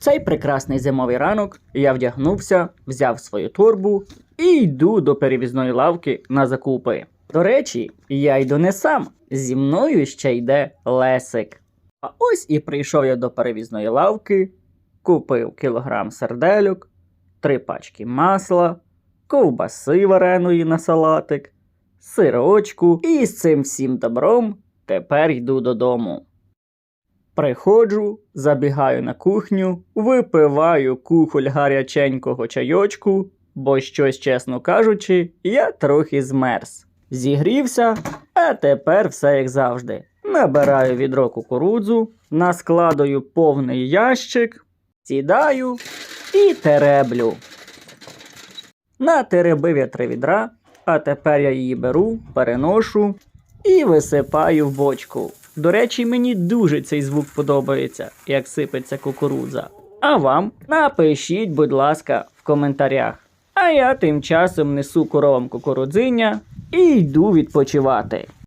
Цей прекрасний зимовий ранок я вдягнувся, взяв свою торбу і йду до перевізної лавки на закупи. До речі, я йду не сам, зі мною ще йде Лесик. А ось і прийшов я до перевізної лавки, купив кілограм сердельок, три пачки масла, ковбаси вареної на салатик, сирочку і з цим всім добром тепер йду додому. Приходжу, забігаю на кухню, випиваю кухоль гаряченького чайочку, бо щось, чесно кажучи, я трохи змерз. Зігрівся, а тепер все як завжди. Набираю відро кукурудзу, наскладаю повний ящик, сідаю і тереблю. Натеребив я три відра, а тепер я її беру, переношу і висипаю в бочку. До речі, мені дуже цей звук подобається, як сипеться кукурудза. А вам напишіть, будь ласка, в коментарях. А я тим часом несу коровам кукурудзиння і йду відпочивати.